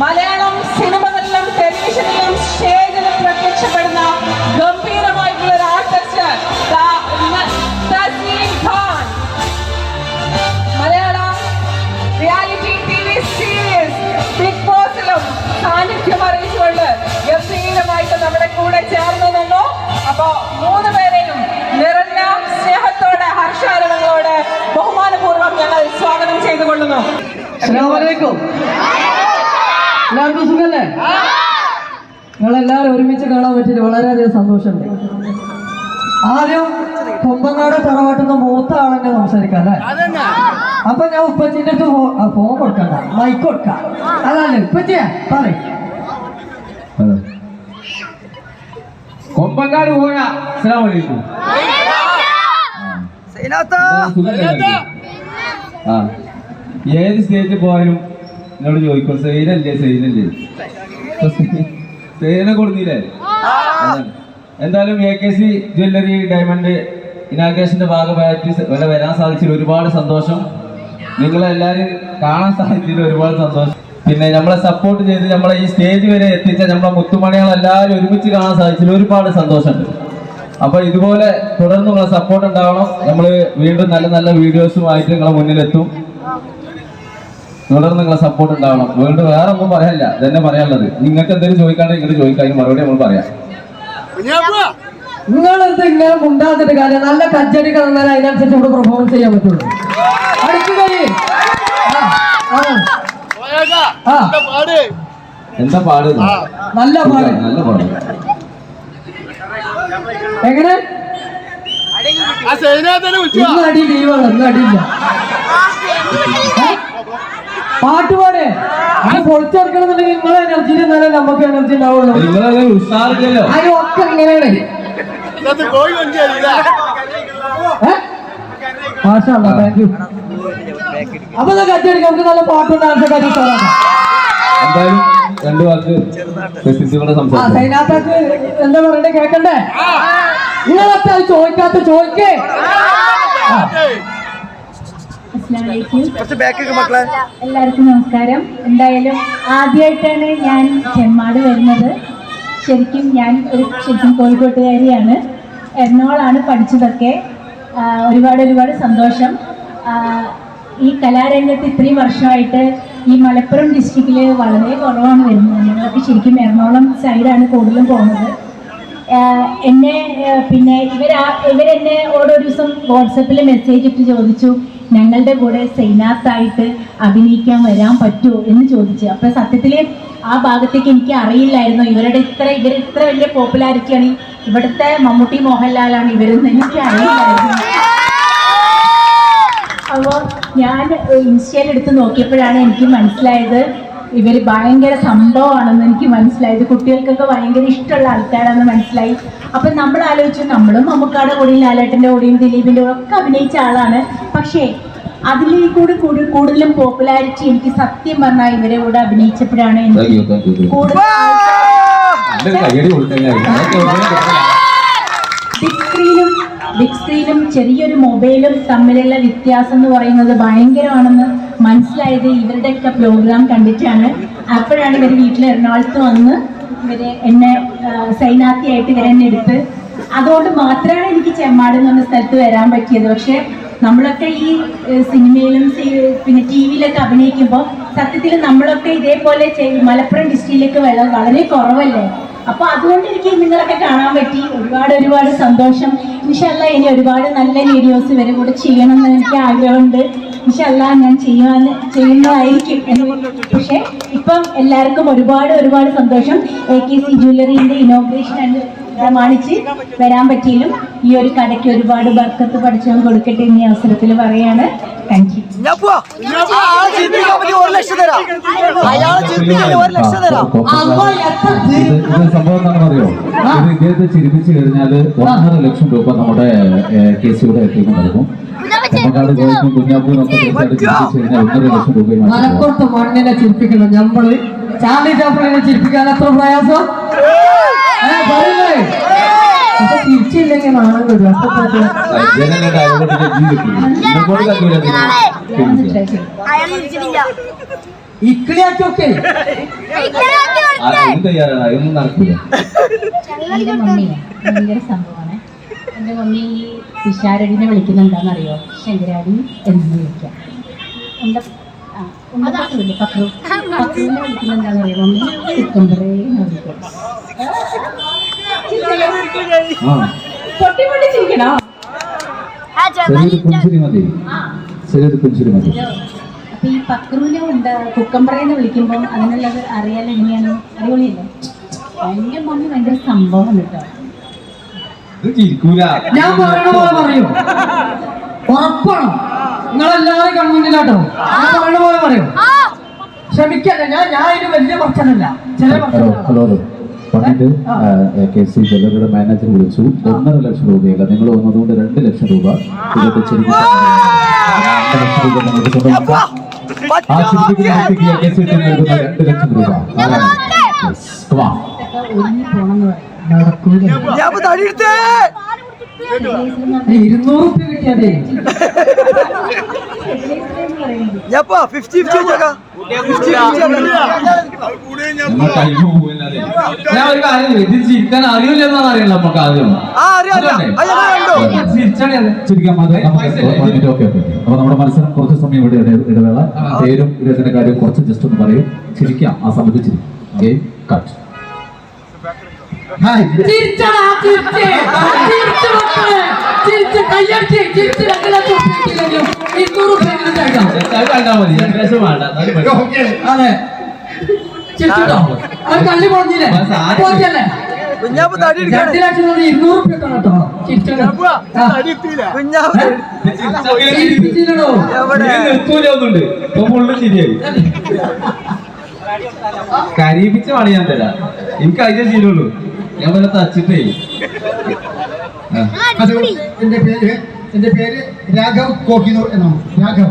മലയാളം സിനിമകളിലും ടെലിവിഷനിലും സ്റ്റേജിലും പ്രത്യക്ഷപ്പെടുന്ന ഗംഭീരമായിട്ടുള്ള ഒരു ആർട്ടിസ്റ്റ് റിയാലിറ്റി ബിഗ് ബോസിലും നമ്മുടെ കൂടെ ചേർന്നു പേരെയും സ്നേഹത്തോടെ ഹർഷാരങ്ങളോട് ബഹുമാനപൂർവം ഞങ്ങൾ സ്വാഗതം ചെയ്തുകൊള്ളുന്നു. അസ്സലാമലൈക്കും എല്ലാവർക്കും സുഖല്ലേ? നിങ്ങളെല്ലാവരും ഒരുമിച്ച് കാണാൻ പറ്റിയിട്ട് വളരെയധികം സന്തോഷമുണ്ട്. ആദ്യം കൊമ്പങ്ങാട് തറവാട്ടുന്ന മൂത്ത ആളെന്നെ സംസാരിക്കാം അല്ലേ? അപ്പൊ ഞാൻ ഉപ്പച്ചിന്റെ അടുത്ത് ഫോൺ കൊടുക്കണ്ട. മൈക്ക് കൊടുക്കാം. അതല്ലേ ഉപ്പച്ചിയെ പറയും. കൊമ്പങ്കാട് പോയ അലൈക്കും. ഏത് സ്റ്റേജിൽ പോയാലും എന്നോട് ചോദിക്കും സെയിലല്ലേ സെയിലല്ലേ? സെയിലിനെ കൊടുത്തില്ലേ. എന്തായാലും A K C jewellery diamond ഇനാഗ്രേഷന്റെ ഭാഗമായിട്ട് വില വരാൻ സാധിച്ചതിൽ ഒരുപാട് സന്തോഷം. നിങ്ങളെല്ലാവരും കാണാൻ സാധിച്ചതിൽ ഒരുപാട് സന്തോഷം. പിന്നെ നമ്മളെ സപ്പോർട്ട് ചെയ്ത് നമ്മളെ ഈ സ്റ്റേജ് വരെ എത്തിച്ച നമ്മളെ മുത്തുമണികൾ എല്ലാവരും ഒരുമിച്ച് കാണാൻ സാധിച്ചതിൽ ഒരുപാട് സന്തോഷമുണ്ട്. അപ്പൊ ഇതുപോലെ തുടർന്നുള്ള സപ്പോർട്ട് ഉണ്ടാവണം. നമ്മൾ വീണ്ടും നല്ല നല്ല വീഡിയോസുമായിട്ട് നിങ്ങളെ മുന്നിലെത്തും. തുടർന്ന് നിങ്ങളെ സപ്പോർട്ട് ഉണ്ടാവണം. വീണ്ടും വേറെ ഒന്നും പറയാനില്ല ഇതന്നെ പറയാനുള്ളത്. നിങ്ങൾക്ക് എന്തെങ്കിലും ചോദിക്കാണ്ട് ഇങ്ങോട്ട് ചോദിക്കാം. അതിന് മറുപടി നമ്മൾ പറയാം. നിങ്ങളെന്ത് ഇങ്ങനെ മുണ്ടാത്തിട്ട് കാര്യം? നല്ല കച്ചടി തന്നാൽ അതിനനുസരിച്ച് ഇവിടെ പെർഫോമൻസ് ചെയ്യാൻ പറ്റുള്ളൂ. എന്താ പാട്? നല്ല പാട്. നല്ല പാട്. എങ്ങനെ? ഇന്ന് അടി ലീവാണ് ഇന്ന് അടിയില്ല ഏ? പാട്ട് പാടേ. അത് പൊളിച്ചെടുക്കണമെന്നുണ്ടെങ്കിൽ നിങ്ങളെ എനർജി എന്നാലേ നമുക്ക് എനർജി ഉണ്ടാവുള്ളൂ. നിങ്ങളത് ഉഷാറില്ലല്ലോ അതിന് ഒക്കെ ഇങ്ങനെയാണ്. താങ്ക് യു അപ്പൊ കച്ചടിക്ക് നമുക്ക് നല്ല പാട്ടും ഡാൻസ് ഒക്കെ എന്തായാലും രണ്ടു വാക്ക് സൈനാത്താക്ക് എന്താ പറയണ്ടേ? കേക്കണ്ടേ? നിങ്ങളൊക്കെ അത് ചോദിക്കാത്ത ചോദിക്കേ. ആ. എല്ലാവർക്കും നമസ്കാരം. എന്തായാലും ആദ്യമായിട്ടാണ് ഞാൻ ചെമ്മാട് വരുന്നത്. ശരിക്കും ഞാൻ ഒരു ശരിക്കും കോഴിക്കോട്ടുകാരിയാണ്. എറണാകുളാണ് പഠിച്ചതൊക്കെ. ഒരുപാട് ഒരുപാട് സന്തോഷം. ഈ കലാരംഗത്ത് ഇത്രയും വർഷമായിട്ട് ഈ മലപ്പുറം ഡിസ്ട്രിക്റ്റിൽ വളരെ കുറവാണ് വരുന്നത്. ഞങ്ങളൊക്കെ ശരിക്കും എറണാകുളം സൈഡാണ് കൂടുതലും പോകുന്നത്. എന്നെ പിന്നെ ഇവരാ ഇവരെന്നെ ഓരോ ദിവസം വാട്സപ്പിൽ മെസ്സേജ് ഇട്ട് ചോദിച്ചു. ഞങ്ങളുടെ കൂടെ സൈനാത്തായിട്ട് അഭിനയിക്കാൻ വരാൻ പറ്റുമോ എന്ന് ചോദിച്ചു. അപ്പൊ സത്യത്തിൽ ആ ഭാഗത്തേക്ക് എനിക്ക് അറിയില്ലായിരുന്നു. ഇവരുടെ ഇത്ര ഇവർ ഇത്ര വലിയ പോപ്പുലാരിറ്റിയാണ്. ഇവിടുത്തെ മമ്മൂട്ടി മോഹൻലാലാണ് ഇവരെന്ന് എനിക്ക് അറിയില്ലായിരുന്നു. അപ്പോൾ ഞാൻ ഇൻസ്റ്റയിൽ എടുത്ത് നോക്കിയപ്പോഴാണ് എനിക്ക് മനസ്സിലായത് ഇവർ ഭയങ്കര സംഭവമാണെന്ന് എനിക്ക് മനസ്സിലായത് കുട്ടികൾക്കൊക്കെ ഭയങ്കര ഇഷ്ടമുള്ള ആൾക്കാരാണെന്ന് മനസ്സിലായി. അപ്പം നമ്മൾ ആലോചിച്ചു നമ്മളും മമ്മൂക്കാടെ കൂടെയും ലാലേട്ടന്റെ കൂടെയും ദിലീപിന്റെ കൂടെ ഒക്കെ അഭിനയിച്ച ആളാണ്. പക്ഷേ അതിലേ കൂടി കൂടി കൂടുതലും പോപ്പുലാരിറ്റി എനിക്ക് സത്യം പറഞ്ഞാൽ ഇവരെ കൂടെ അഭിനയിച്ചപ്പോഴാണ് എനിക്ക് ബിഗ് സ്ക്രീനും ബിഗ് സ്ക്രീനും ചെറിയൊരു മൊബൈലും തമ്മിലുള്ള വ്യത്യാസം എന്ന് പറയുന്നത് ഭയങ്കരമാണെന്ന് മനസ്സിലായത് ഇവരുടെയൊക്കെ പ്രോഗ്രാം കണ്ടിട്ടാണ്. അപ്പോഴാണ് ഇവർ വീട്ടിൽ എറണാകുളത്ത് വന്ന് ഇവർ എന്നെ സൈനാർത്ഥിയായിട്ട് ഇവരെ എന്നെ എടുത്ത്. അതുകൊണ്ട് മാത്രമാണ് എനിക്ക് ചെമ്മാട് എന്ന് പറഞ്ഞ സ്ഥലത്ത് വരാൻ പറ്റിയത്. പക്ഷെ നമ്മളൊക്കെ ഈ സിനിമയിലും പിന്നെ ടി വിയിലൊക്കെ അഭിനയിക്കുമ്പോൾ സത്യത്തിൽ നമ്മളൊക്കെ ഇതേപോലെ മലപ്പുറം ഡിസ്ട്രിക്റ്റിലേക്ക് വളരെ വളരെ കുറവല്ലേ? അപ്പൊ അതുകൊണ്ട് എനിക്ക് നിങ്ങളൊക്കെ കാണാൻ പറ്റി. ഒരുപാട് ഒരുപാട് സന്തോഷം. ഇൻഷല്ല ഇനി ഒരുപാട് നല്ല വീഡിയോസ് ഇവരെ കൂടെ ചെയ്യണം എന്ന് എനിക്ക് ആഗ്രഹമുണ്ട്. ഇൻഷല്ല ഞാൻ ചെയ്യുവാൻ ചെയ്യുന്നതായിരിക്കും എന്ന്. പക്ഷേ ഇപ്പം എല്ലാവർക്കും ഒരുപാട് ഒരുപാട് സന്തോഷം. എ കെ സി ജ്വല്ലറിന്റെ ഇനോഗ്രേഷൻ പ്രമാണിച്ച് വരാൻ പറ്റിയാലും ഈ ഒരു കടയ്ക്ക് ഒരുപാട് ബർക്കത്ത് പഠിച്ചവൻ കൊടുക്കട്ടെ എന്നീ അവസരത്തിൽ പറയാണ് താങ്ക് യു സംഭവം ഇത് ഇദ്ദേഹത്തെ ചിരിപ്പിച്ചു കഴിഞ്ഞാൽ ഒന്നര ലക്ഷം രൂപ നമ്മുടെ കെ കേസിലൂടെ എത്തിക്കും നൽകും മലപ്പുറത്ത് മണ്ണിനെ ചിരിപ്പിക്കണം നമ്മൾ ചാർലി ചാപ്പിളിനെ ചിരിപ്പിക്കാൻ എത്ര പ്രയാസം? പറയില്ലേ? തിരിച്ചില്ലെങ്കിൽ നാളെ വരും ഇക്കിളിയാക്കിയൊക്കെ. തയ്യാറാണ് അതൊന്നും നടക്കില്ല. ഭയങ്കര സംഭവമാണ് എന്റെ മമ്മി ഈ വിശാരടിനെ വിളിക്കുന്നുണ്ടെന്നറിയോ? ശങ്കരാടി എന്ന് വിളിക്കാം ഉണ്ട ആ ഉണ്ടപ്പക്രമില്ലേ പക്രു പക്രുവിനെ വിളിക്കുന്നുണ്ടെന്നറിയോ മമ്മി? കുക്കുംബറേ എന്ന് വിളിക്കും ആ. പൊട്ടി പൊട്ടി ചിരിക്കണോ ചെറിയൊരു പുഞ്ചിരി മതി. അപ്പൊ ഈ പക്രുവിനെ ഉണ്ട് കുക്കമ്പറേന്ന് വിളിക്കുമ്പോൾ അതിനുള്ളത് അറിയാൻ എങ്ങനെയാണ്? അടിപൊളിയല്ലേ? എന്റെ മമ്മി ഭയങ്കര സംഭവം കേട്ടോ. ഞാൻ പറയണ പോലെ പറയൂ. ഉറപ്പാണോ? നിങ്ങളെല്ലാവരും കൺമുന്നിലാട്ടോ. ഞാൻ പറയണ പോലെ പറയൂ. ക്ഷമിക്കല്ല ഞാൻ ഞാൻ ഇതിന് വലിയ പ്രശ്നമല്ല ചില പ്രശ്നങ്ങളാണ്. ഹലോ കെ സി ജ്വല്ലറിയുടെ മാനേജർ വിളിച്ചു. ഒന്നര ലക്ഷം രൂപയല്ല. നിങ്ങൾ വന്നതുകൊണ്ട് രണ്ട് ലക്ഷം രൂപ രണ്ട് ലക്ഷം രൂപ. ഇരുന്നൂറ് ഉറുപ്പ്യ കിട്ടിയതേ ഞാൻ ഫിഫ്റ്റി ഫിഫ്റ്റി വെച്ചേക്കാം. ഞാൻ ഒരു കാര്യം ഇത് ചിരിക്കാൻ അറിയില്ല നമുക്ക് ആദ്യം. അപ്പൊ നമ്മുടെ മത്സരം കുറച്ച് സമയം ഇവിടെ ഇട- ഇടവേള. പേരും ഇദ്ദേഹത്തിന്റെ കാര്യം കുറച്ച് ജസ്റ്റ് ഒന്ന് പറയും. ചിരിക്കാം. ആ സമയത്ത് ചിരിക്കും. കട്ട് ചിരിച്ചടാ, ചിരിച്ച്. ചിരിച്ച് മക്കളെ. ചിരിച്ച് കയ്യടിച്ച്. ചിരിച്ച് രണ്ട് ലക്ഷം ഇരുന്നൂറ്. അത്. ചിരിച്ചിട്ടോ? അത് കള്ളി പൊളിഞ്ഞില്ലേ? രണ്ട് ലക്ഷം കേട്ടോ. കരീപിച്ച പണി ഞാൻ തരാം. എനിക്ക് അതിന്റെ ശീലമുള്ളൂ. ഞാൻ വല്ല തച്ചിട്ടേ. ആ. പേര് എന്റെ പേര് രാഘവ് കോഹിനൂർ എന്നാണ്. രാഘവ്.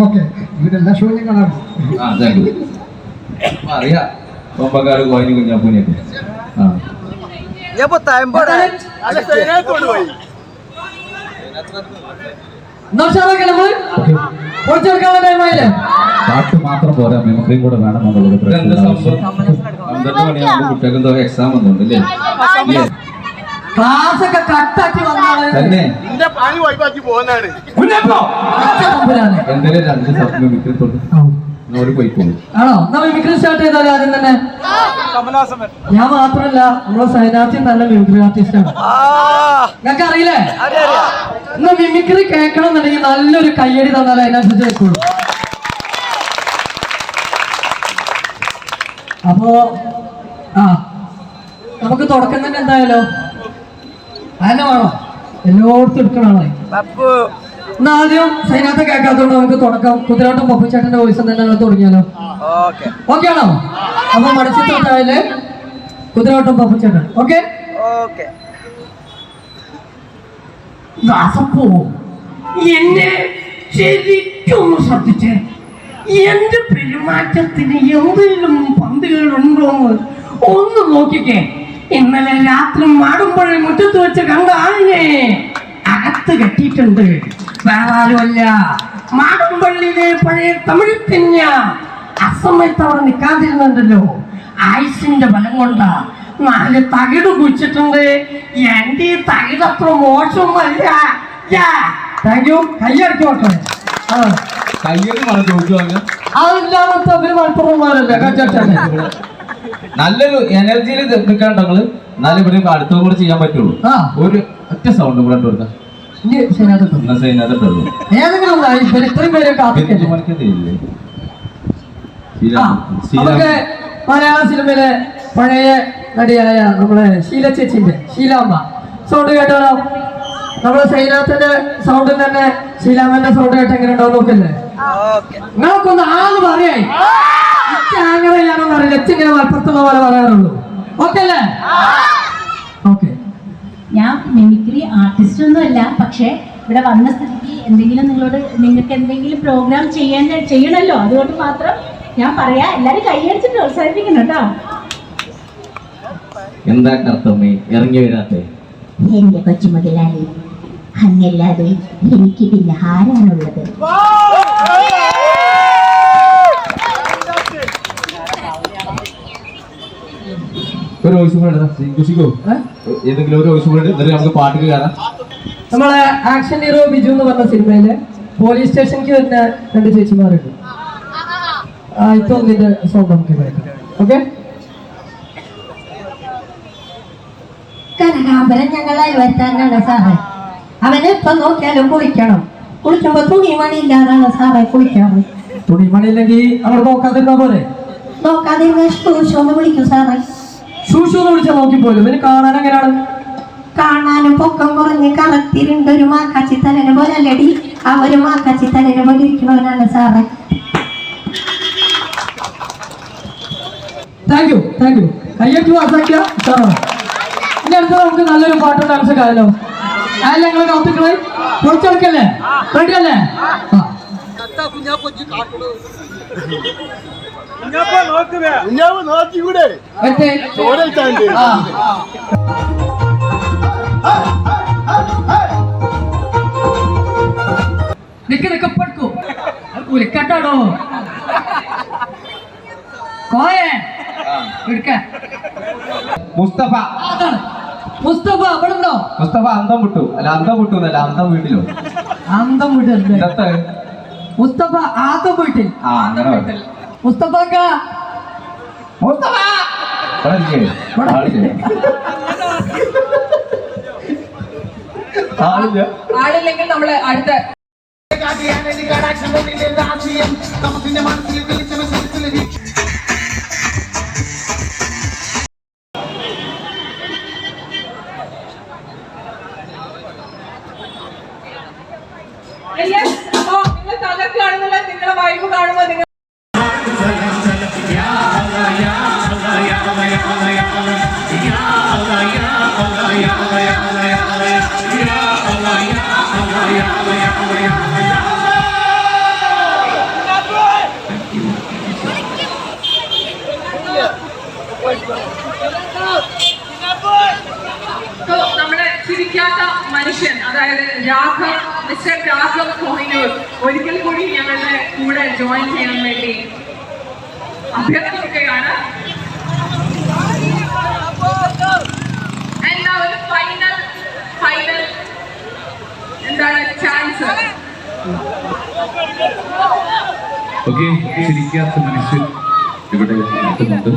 ഓക്കെ. ഇവരെല്ലാ ഷോയും കാണാറുണ്ട്. ആ താങ്ക് യു അറിയാ. കൊമ്പക്കാട് കുഞ്ഞാപ്പൂനെയൊക്കെ. ആ. ഞാൻ പാട്ട് മാത്രം പോരാ മെമ്മറിയും കൂടെ വേണം എന്നുള്ളത് സംഭവം? പന്ത്രണ്ട് മണിയാകുമ്പോൾ കുട്ടികൾക്ക് എന്തോ എക്സാം? ക്ലാസ് ഒക്കെ കട്ടാക്കി തന്നെ. അവർ പോയിക്കോളൂ ആണോ? മിമിക്രി സ്റ്റാർട്ട് ചെയ്താലോ ആദ്യം തന്നെ? ഞാൻ മാത്രല്ല നമ്മളെ സൈനാത്തി നല്ല മിമിക്രി ആർട്ടിസ്റ്റ് ആണ് ആ നിങ്ങൾക്ക് അറിയില്ലേ മിമിക്രി കേൾക്കണം എന്നുണ്ടെങ്കിൽ നല്ലൊരു കയ്യടി തന്നാലേ അതിനനുസരിച്ച് വെക്കുള്ളൂ അപ്പോ ആ നമുക്ക് തുടക്കം തന്നെ എന്തായാലോ? അതന്നെ വേണോ. എല്ലായിടത്തും എടുക്കണേ എന്നാ ആദ്യം സൈനാത്ത കേൾക്കാത്തോണ്ട് നമുക്ക് തുടക്കം. കുതിരാട്ടം പപ്പുചേട്ടന്റെ വോയിസ് തന്നെ ഞങ്ങൾ തുടങ്ങിയാലോ? ഓക്കെ. ആണോ? അപ്പൊ മടിച്ചിട്ടായാൽ കുതിരോട്ടം പപ്പുചേട്ടൻ ഓക്കെ ഓക്കെ. ദാസപ്പോ എന്നെ ശരിക്കും ശ്രദ്ധിച്ചേ? എന്റെ പെരുമാറ്റത്തിന് എന്തെങ്കിലും പന്തികളുണ്ടോ? ഒന്ന് നോക്കിക്കേ. ഇന്നലെ രാത്രി മാടുമ്പോഴേ മുറ്റത്ത് വെച്ച് കണ്ട ആളിനെ അകത്ത് കെട്ടിയിട്ടുണ്ട്. വേറെ ആരുമല്ല. മാടുമ്പള്ളിയിലെ പഴയ തമിഴ് കന്യ അസമയത്ത് അവിടെ നിൽക്കാതിരുന്നുണ്ടല്ലോ ആയുസിന്റെ ബലം കൊണ്ടാ നാല് തകിട് കുഴിച്ചിട്ടുണ്ട്. എന്റെ ഈ തകിട് അത്ര യു. കയ്യടിച്ചു ആ. ചോദിച്ചു നല്ലൊരു എനർജിയിൽ നിൽക്കാൻ നിങ്ങൾ. എന്നാലും ഇവിടെ അടുത്ത കൂടെ ചെയ്യാൻ പറ്റുള്ളൂ. ഒരു ഒറ്റ സൗണ്ട് കൂടെ കൊടുക്കാം ആ, മലയാള സിനിമയിലെ പഴയ നടിയായ നമ്മുടെ ശീല ചേച്ചിന്റെ ശീലാമ്മ. സൗണ്ട് കേട്ടാലോ നമ്മുടെ സൈനാഥന്റെ സൗണ്ടും തന്നെ ശീലാമ്മന്റെ സൗണ്ട് കേട്ട് എങ്ങനെ ഉണ്ടാവും നോക്കല്ലേ? ഓക്കെ. നിങ്ങൾക്കൊന്ന് ആന്ന് പറയായി അങ്ങനെ എച്ചിങ്ങനെ മലപ്പുറത്തുള്ള പോലെ പറയാറുള്ളൂ. ഓക്കെ അല്ലേ? ഓക്കെ. ഞാൻ മിമിക്രി ആർട്ടിസ്റ്റ് ഒന്നും അല്ല പക്ഷേ ഇവിടെ വന്ന സ്ഥിതിക്ക് എന്തെങ്കിലും നിങ്ങളോട് നിങ്ങൾക്ക് എന്തെങ്കിലും പ്രോഗ്രാം ചെയ്യാൻ ചെയ്യണല്ലോ. അതുകൊണ്ട് മാത്രം ഞാൻ പറയാ. എല്ലാരും കൈയടിച്ച് പ്രോത്സാഹിപ്പിക്കണം കേട്ടോ. എന്താ കർത്തമ്മേ ഇറങ്ങി വരാത്തെ. എന്റെ കൊച്ചു മുതലാളി അങ്ങല്ലാതെ എനിക്ക് പിന്നെ ആരാണുള്ളത് ഒരു വോയിസ് കൂടെ ഖുഷിക്കോ? ഏതെങ്കിലും ഒരു വോയിസ് കൂടെ എന്നിട്ട് നമുക്ക് പാട്ട് കയറാം നമ്മളെ ആക്ഷൻ ഹീറോ ബിജു എന്ന് പറഞ്ഞ സിനിമയിൽ പോലീസ് സ്റ്റേഷനിലേക്ക് വരുന്ന രണ്ട് ചേച്ചിമാരുണ്ട്. ആ ഇപ്പൊ ഒന്നിന്റെ സോങ് നമുക്ക് കേൾക്കാം. ഓക്കെ കനകാമ്പരം ഞങ്ങളെ വരുത്താനാണ് സാറേ. അവന് ഇപ്പൊ നോക്കിയാലും കുളിക്കണം. കുളിക്കുമ്പോ തുണി മണി ഇല്ലാതാണ് സാറേ തുണി തുണിമണി ഇല്ലെങ്കിൽ അങ്ങോട്ട് നോക്കാതിരുന്നാ പോലെ നോക്കാതിരുന്ന ഇഷ്ടം ഒന്ന് വിളിക്കും സാറേ. ഷൂഷു എന്ന് വിളിച്ചാൽ നോക്കിപ്പോലും ഇതിന് കാണാൻ എങ്ങനെയാണ്? കാണാനും പൊക്കം കുറഞ്ഞ് കറത്തിരുണ്ട് ഒരു മാക്കാച്ചി തലനെ പോലെ അല്ലടി ആ ഒരു മാക്കാച്ചി തലനെ പോലെ ഇരിക്കുന്നവനാണ് സാറേ. താങ്ക് യു താങ്ക് യു കയ്യട്ടി വാസാക്കിയ സാറാണ്. ഇനി അടുത്ത നമുക്ക് നല്ലൊരു പാട്ട് ഡാൻസ് ആയാലോ ആയാലും ഞങ്ങൾ കാത്തിക്കളെ കുറച്ചെടുക്കല്ലേ റെഡി അല്ലേ? കുഞ്ഞാവ് നോക്കിക്കൂടെ? ചോരയിട്ടാണ്ട് ആ. നിക്ക് നിക്ക് പടുക്കൂ. പുലിക്കട്ടാടോ കോയേ? എടുക്ക മുസ്തഫ. മുസ്തഫ അവിടെ ഉണ്ടോ? മുസ്തഫ അന്തം വിട്ടു. അല്ല അന്തം വിട്ടു എന്നല്ല അന്തം വീട്ടിലോ? അന്തം വീട്ടിൽ മുസ്തഫ ആദ്യം വീട്ടിൽ ആ അങ്ങനെ വേണ്ട. മുസ്തഫക്ക മുസ്തഫ. ആളില്ലെങ്കിൽ നമ്മൾ അടുത്ത അപ്പോ നിങ്ങൾ തകർക്കുകയാണെന്നുള്ള നിങ്ങളുടെ വൈബ് കാണുമ്പോൾ നിങ്ങൾ നമ്മുടെ ചിരിക്കാത്ത മനുഷ്യൻ അതായത് രാഘവ് മിസ്റ്റർ രാഘവ് കോഹിനൂർ ഒരിക്കൽ കൂടി ഞങ്ങളുടെ കൂടെ ജോയിൻ ചെയ്യാൻ വേണ്ടി അഭ്യർത്ഥിക്കുകയാണ്. ചാൻസ് ഓക്കെ ചിരിക്കാത്ത മനുഷ്യൻ ഇവിടെ എത്തുന്നുണ്ട്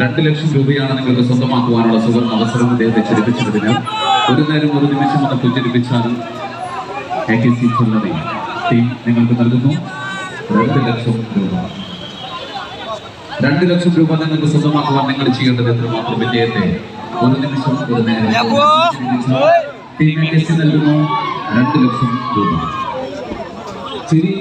രണ്ട് ലക്ഷം രൂപയാണ് നിങ്ങൾക്ക് സ്വന്തമാക്കുവാനുള്ള സുവർണ അവസരം അദ്ദേഹത്തെ ചിരിപ്പിച്ചതിന് ഒരു നേരം ഒരു നിമിഷം ഒന്ന് പുഞ്ചിരിപ്പിച്ചാൽ A K C jewellery team നിങ്ങൾക്ക് നൽകുന്നു. രണ്ട് ലക്ഷം രൂപ. രണ്ട് ലക്ഷം രൂപ നിങ്ങൾക്ക് സ്വന്തമാക്കുവാൻ നിങ്ങൾ ചെയ്യേണ്ടത് എത്ര മാത്രം വിജയത്തെ? ഒരു നിമിഷം ഒരു നേരം. നൽകുന്നു. രണ്ട് ലക്ഷം രൂപ. ചിരി